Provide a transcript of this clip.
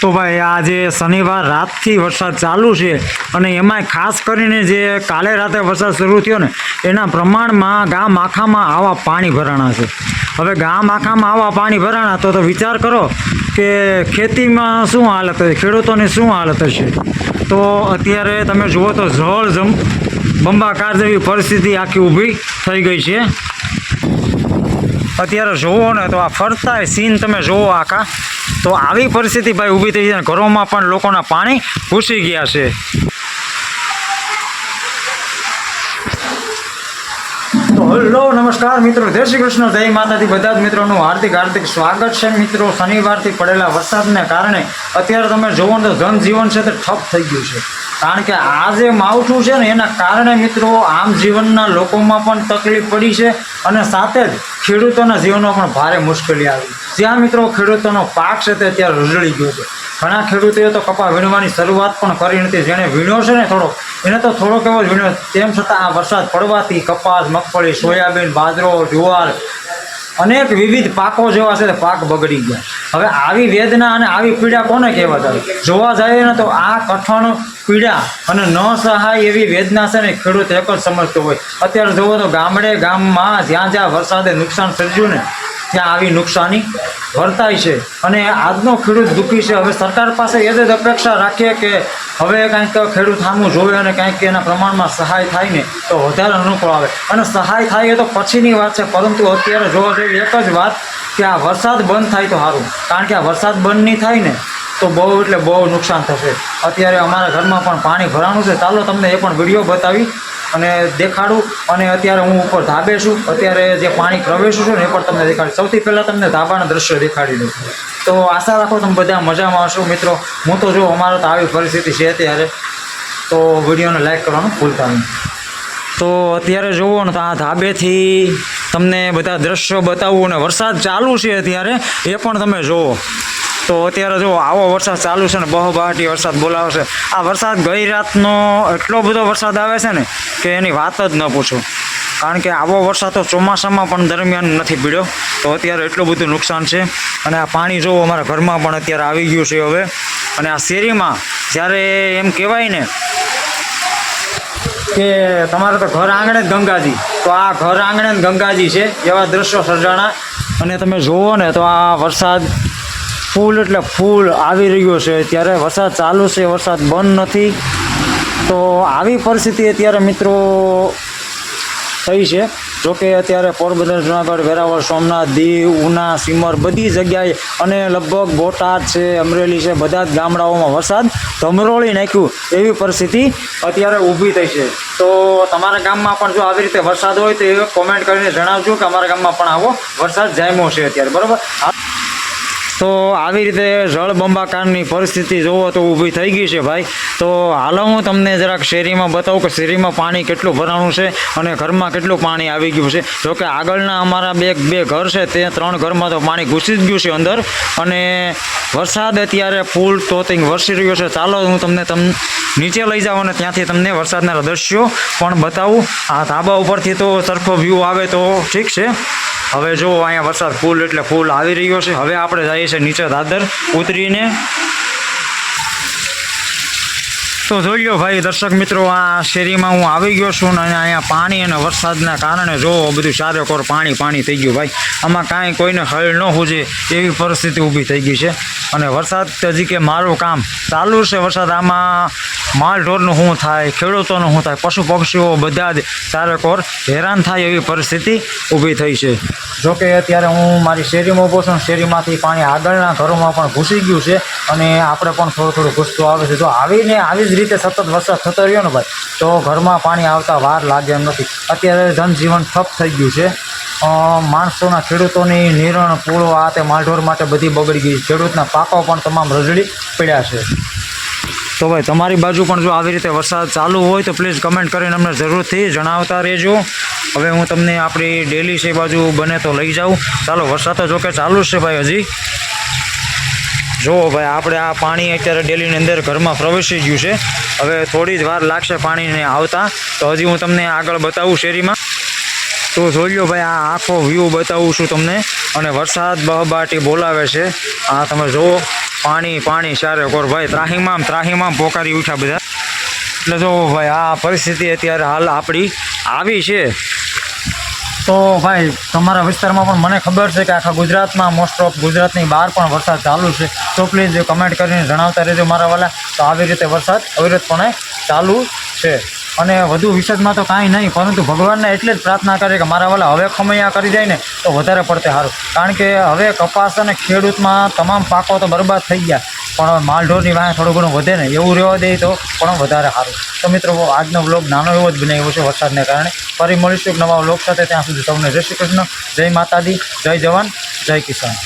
તો ભાઈ, આજે શનિવાર, રાતથી વરસાદ ચાલુ છે અને એમાંય ખાસ કરીને જે કાલે રાતે વરસાદ શરૂ થયો ને, એના પ્રમાણમાં ગામ આખામાં આવા પાણી ભરાણા છે. હવે ગામ આખામાં આવા પાણી ભરાણા, તો તો વિચાર કરો કે ખેતીમાં શું હાલત હશે, ખેડૂતોની શું હાલત હશે? તો અત્યારે તમે જુઓ તો જળ જમ બંબાકાર જેવી પરિસ્થિતિ આખી ઊભી થઈ ગઈ છે. અત્યારે જુઓ ને તો આ ફરતા સીન તમે જુઓ આખા. તો આવી પરિસ્થિતિ ભાઈ ઊભી થઈ છે ઘરોમાં પણ લોકોના પાણી ઘૂસી ગયા છે. હલો, નમસ્કાર મિત્રો. જય શ્રી કૃષ્ણ. જય માતાજી. બધા જ મિત્રોનું હાર્દિક હાર્દિક સ્વાગત છે. મિત્રો, શનિવારથી પડેલા વરસાદને કારણે અત્યારે તમે જોવો તો જનજીવન છે તે ઠપ થઈ ગયું છે. કારણ કે આ જે માવઠું છે ને, એના કારણે મિત્રો આમ જીવનના લોકોમાં પણ તકલીફ પડી છે અને સાથે જ ખેડૂતોના જીવનમાં પણ ભારે મુશ્કેલી આવી. જ્યાં મિત્રો ખેડૂતોનો પાક છે તે અત્યારે રઝળી ગયો છે. ઘણા ખેડૂતોએ તો કપા વીણવાની શરૂઆત પણ કરી નથી. જેણે વીણ્યો છે ને થોડોક એને તો થોડોક એવો વીણ્યો તેમ છતાં આ વરસાદ પડવાથી કપાસ, મગફળી, સોયાબીન, બાજરો, જુવાર અનેક વિવિધ પાકો જેવા છે પાક બગડી ગયા. હવે આવી વેદના અને આવી પીડા કોને કહેવા જાય જોવા જઈએ ને તો આ કઠણ પીડા અને ન સહાય એવી વેદના છે ને ખેડૂત એક જ સમજતો હોય. અત્યારે જુઓ તો ગામડે ગામમાં જ્યાં જ્યાં વરસાદે નુકસાન સર્જ્યું ને, ત્યાં આવી નુકસાની વર્તાય છે. અને આજનો ખેડૂત દુઃખી છે. હવે સરકાર પાસે એ જ અપેક્ષા રાખીએ કે હવે કાંઈક ખેડૂત સામું જોવે અને કાંઈક એના પ્રમાણમાં સહાય થાય ને તો વધારે અનુકૂળ આવે. અને સહાય થાય એ તો પછીની વાત છે, પરંતુ અત્યારે જોવા જોઈએ એક જ વાત કે આ વરસાદ બંધ થાય તો સારું. કારણ કે આ વરસાદ બંધ નહીં થાય ને તો બહુ એટલે બહુ નુકસાન થશે. અત્યારે અમારા ઘરમાં પણ પાણી ભરાણું છે. ચાલો તમને એ પણ વીડિયો બતાવી. અને દેખાડું અને અત્યારે હું ઉપર ધાબે છું. અત્યારે જે પાણી પ્રવેશું છું ને એ પણ તમને દેખાડું. સૌથી પહેલાં તમને ધાબાના દ્રશ્ય દેખાડી દઉં. તો આશા રાખો તમે બધા મજામાં હશો. મિત્રો, હું તો જો અમારો તો આવી પરિસ્થિતિ છે અત્યારે. તો વિડીયોને લાઇક કરવાનું ભૂલતા નહીં. તો અત્યારે જુઓ ને તો આ ધાબેથી તમને બધા દ્રશ્યો બતાવવું અને વરસાદ ચાલુ છે અત્યારે. એ પણ તમે જુઓ. તો અત્યારે જો આવો વરસાદ ચાલુ છે ને, બહુબહાટી વરસાદ બોલાવે છે. આ વરસાદ ગઈ રાતનો એટલો બધો વરસાદ આવે છે ને કે એની વાત જ ન પૂછો. કારણ કે આવો વરસાદ તો ચોમાસામાં પણ દરમિયાન નથી પીડ્યો. તો અત્યારે એટલું બધું નુકસાન છે. અને આ પાણી જોવો અમારા ઘરમાં પણ અત્યારે આવી ગયું છે હવે. અને આ શેરીમાં જ્યારે એમ કહેવાય ને કે તમારે તો ઘર આંગણે જ ગંગાજી. તો આ ઘર આંગણે જ ગંગાજી છે એવા દ્રશ્યો સર્જાણા. અને તમે જુઓ ને તો આ વરસાદ ફૂલ એટલે ફૂલ આવી રહ્યો છે. ત્યારે વરસાદ ચાલુ છે, વરસાદ બંધ નથી. તો આવી પરિસ્થિતિ અત્યારે મિત્રો થઈ છે. જોકે અત્યારે પોરબંદર, જુનાગઢ, વેરાવળ, સોમનાથ, દીવ, ઉના, સિમર બધી જગ્યાએ અને લગભગ બોટાદ છે, અમરેલી છે, બધા જ ગામડાઓમાં વરસાદ ધમરોળી નાખ્યું એવી પરિસ્થિતિ અત્યારે ઊભી થઈ છે. તો તમારા ગામમાં પણ જો આવી રીતે વરસાદ હોય તો એ કોમેન્ટ કરીને જણાવજો કે અમારા ગામમાં પણ આવો વરસાદ જામ્યો છે અત્યારે. બરાબર? તો આવી રીતે જળબંબાકારની પરિસ્થિતિ જોવો તો ઊભી થઈ ગઈ છે ભાઈ. તો હાલો હું તમને જરાક શેરીમાં બતાવું કે શેરીમાં પાણી કેટલું ભરાણું છે અને ઘરમાં કેટલું પાણી આવી ગયું છે. જોકે આગળના અમારા બે બે ઘર છે તે ત્રણ ઘરમાં તો પાણી ઘૂસી જ ગયું છે અંદર. અને વરસાદ અત્યારે ફૂલ તોતિંગ વરસી રહ્યો છે. ચાલો હું તમને તમ નીચે લઈ જાઉં અને ત્યાંથી તમને વરસાદના દ્રશ્યો પણ બતાવું. આ ધાબા ઉપરથી તો સરખો વ્યૂ આવે તો ઠીક છે. હવે જો અહીંયા વરસાદ ફૂલ એટલે ફૂલ આવી રહ્યો છે. હવે આપણે જઈએ છીએ નીચે દાદર ઉતરીને તો જોઈ લો ભાઈ દર્શક મિત્રો, આ શેરીમાં હું આવી ગયો છું અને અહીંયા પાણી અને વરસાદના કારણે જો બધું ચારેકોર પાણી પાણી થઈ ગયું ભાઈ. આમાં કાંઈ કોઈને હળ ન હોજે એવી પરિસ્થિતિ ઊભી થઈ ગઈ છે. અને વરસાદ હજી કે મારું કામ ચાલુ છે. વરસાદ આમાં માલ ઢોરનું શું થાય, ખેડૂતોનું શું થાય, પશુ પક્ષીઓ બધા જ ચારેકોર હેરાન થાય એવી પરિસ્થિતિ ઊભી થઈ છે. જોકે અત્યારે હું મારી શેરીમાં ઊભો છું શેરીમાંથી પાણી આગળના ઘરોમાં પણ ઘૂસી ગયું છે. અને આપણે પણ થોડું થોડું ઘૂસતું આવે છે. જો આવીને આવી જ રીતે સતત વરસાદ થતો રહ્યો ને ભાઈ, તો ઘરમાં પાણી આવતા વાર લાગે એમ નથી. અત્યારે જનજીવન ઠપ થઈ ગયું છે. માણસોના ખેડૂતોની નિરણ પૂળો આ તે માલઢોર માટે બધી બગડી ગઈ. ખેડૂતના પાકો પણ તમામ રજડી પડ્યા છે. તો ભાઈ, તમારી બાજુ પણ જો આવી રીતે વરસાદ ચાલુ હોય તો પ્લીઝ કમેન્ટ કરીને અમને જરૂરથી જણાવતા રહેજો. હવે હું તમને આપણી ડેલી છે બાજુ બને તો લઈ જાઉં. ચાલો, વરસાદ તો જોકે ચાલુ જ છે ભાઈ હજી. જુઓ ભાઈ, આપણે આ પાણી અત્યારે ડેલીની અંદર ઘરમાં પ્રવેશી ગયું છે. હવે થોડી જ વાર લાગશે પાણીને આવતા. તો હજી હું તમને આગળ બતાવું શેરીમાં. તો જોઈ લો ભાઈ, આ આખો વ્યૂ બતાવું છું તમને. અને વરસાદ બહબાટી બોલાવે છે. આ તમે જુઓ, પાણી પાણી ચારે કોર ભાઈ, ત્રાહીમામ ત્રાહીમામ પોકારી ઉઠ્યા બધા. એટલે જુઓ ભાઈ, આ પરિસ્થિતિ અત્યારે હાલ આપણી આવી છે. તો ભાઈ, તમારા વિસ્તારમાં પણ મને ખબર છે કે આખા ગુજરાતમાં મોસ્ટ ઓફ ગુજરાતની બહાર પણ વરસાદ ચાલુ છે. તો પ્લીઝ કમેન્ટ કરીને જણાવતા રહેજો મારા વાલા. તો આવી રીતે વરસાદ અવિરતપણે ચાલુ છે. અને વધુ વિશદમાં તો કાંઈ નહીં, પરંતુ ભગવાનને એટલે જ પ્રાર્થના કરે કે મારા વાલા હવે ખમૈયા કરી જાય ને, તો વધારે પડતે સારું. કારણ કે હવે કપાસ અને ખેડૂતમાં તમામ પાકો તો બરબાદ થઈ ગયા. પણ માલઢોરની વાંહે થોડું ઘણું વધે ને, એવું રહેવા દે તો પણ વધારે સારું. તો મિત્રો આજનો વ્લોગ નાનો એવો જ બનાવ્યો છે વરસાદને કારણે. ફરી મળીશું એક નવા બ્લોગ સાથે. ત્યાં સુધી સૌને જય શ્રી કૃષ્ણ, જય માતાજી, જય જવાન, જય કિસાન.